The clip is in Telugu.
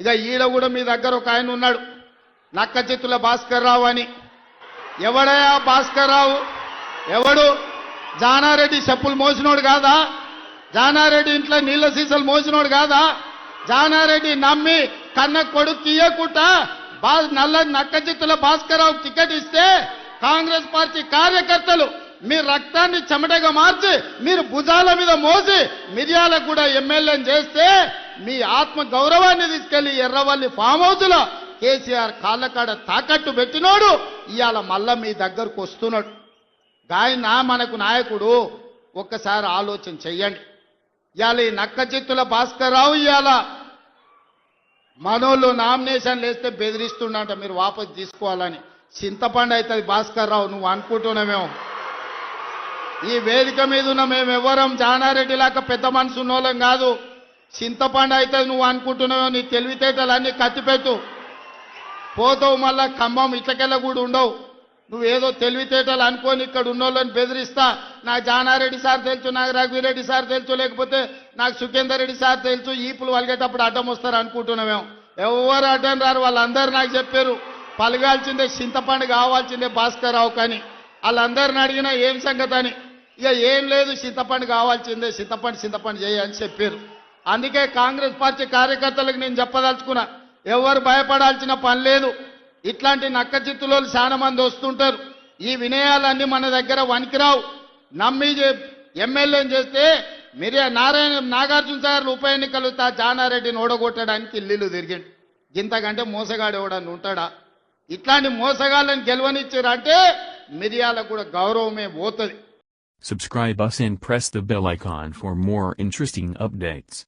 ఇక ఈడ కూడా మీ దగ్గర ఒక ఆయన ఉన్నాడు. నక్క చిత్తుల భాస్కర్ రావు అని. ఎవడయా భాస్కర్ రావు ఎవడు? జానారెడ్డి చెప్పులు మోసినోడు కాదా? జానారెడ్డి ఇంట్లో నీళ్ళ సీసలు మోసినోడు కాదా? జానారెడ్డి నమ్మి కన్న కొడుకు తీయకుండా బా నల్ల నక్క చిత్తుల భాస్కర్ రావు టికెట్ ఇస్తే కాంగ్రెస్ పార్టీ కార్యకర్తలు మీ రక్తాన్ని చెమటగా మార్చి మీరు భుజాల మీద మోసి మిర్యాలకు కూడా ఎమ్మెల్యేని చేస్తే మీ ఆత్మ గౌరవాన్ని తీసుకెళ్ళి ఎర్రవల్లి ఫామ్ హౌస్లో కేసీఆర్ కాళ్ళకాడ తాకట్టు పెట్టినోడు ఇవాళ మళ్ళా మీ దగ్గరకు వస్తున్నాడు. గాయన మనకు నాయకుడు ఒక్కసారి ఆలోచన చెయ్యండి. ఇవాళ ఈ నక్క చిత్తుల భాస్కర్ రావు ఇవాళ మనోళ్ళు నామినేషన్ వేస్తే బెదిరిస్తుండంట మీరు వాపసు తీసుకోవాలని. చింతపండు అవుతుంది భాస్కర్ రావు నువ్వు అనుకుంటున్నామేమో ఈ వేదిక మీద ఉన్న మేము ఎవరం జానారెడ్డి లాగా పెద్ద మనసు ఉన్నోళ్ళం కాదు. చింతపండు అయితే నువ్వు అనుకుంటున్నావు నీ తెలివితేటలన్నీ కత్తిపెట్టు. పోతావు మళ్ళా ఖమ్మం ఇట్లకెళ్ళ కూడా ఉండవు. నువ్వేదో తెలివితేటలు అనుకొని ఇక్కడ ఉన్నోళ్ళని బెదిరిస్తా. నాకు జానారెడ్డి సార్ తెలుసు నాకు రఘువీరెడ్డి సార్ తెలుసు లేకపోతే నాకు సుఖేందర్ రెడ్డి సార్ తెలుసు ఈపులు వలిగేటప్పుడు అడ్డం వస్తారు అనుకుంటున్నామేమో ఎవరు అడ్డం రారు? వాళ్ళందరూ నాకు చెప్పారు పలగాల్సిందే చింతపండు కావాల్సిందే భాస్కర్ రావు కానీ. వాళ్ళందరిని అడిగినా ఏం సంగతి అని. ఇక ఏం లేదు చింతపండు కావాల్సిందే చింతపండు చింతపండు చేయని చెప్పారు. అందుకే కాంగ్రెస్ పార్టీ కార్యకర్తలకు నేను చెప్పదలుచుకున్నా ఎవరు భయపడాల్సిన పని లేదు. ఇట్లాంటి నక్క చిత్తులో చాలా మంది వస్తుంటారు. ఈ వినయాలన్నీ మన దగ్గర వనికిరావు నమ్మి చే- ఎమ్మెల్యేని చేస్తే మీరే నారాయణ నాగార్జున సాగర్ ఉప ఎన్నికలు తా జానారెడ్డిని ఓడగొట్టడానికి ఇల్లు తిరిగిండు. ఇంతకంటే మోసగాడు ఎవడని ఉంటాడా? ఇట్లాంటి మోసగాళ్ళని గెలవనిచ్చారంటే మిరియాలకు కూడా గౌరవమే పోతుంది. Subscribe us and press the bell icon for more interesting updates.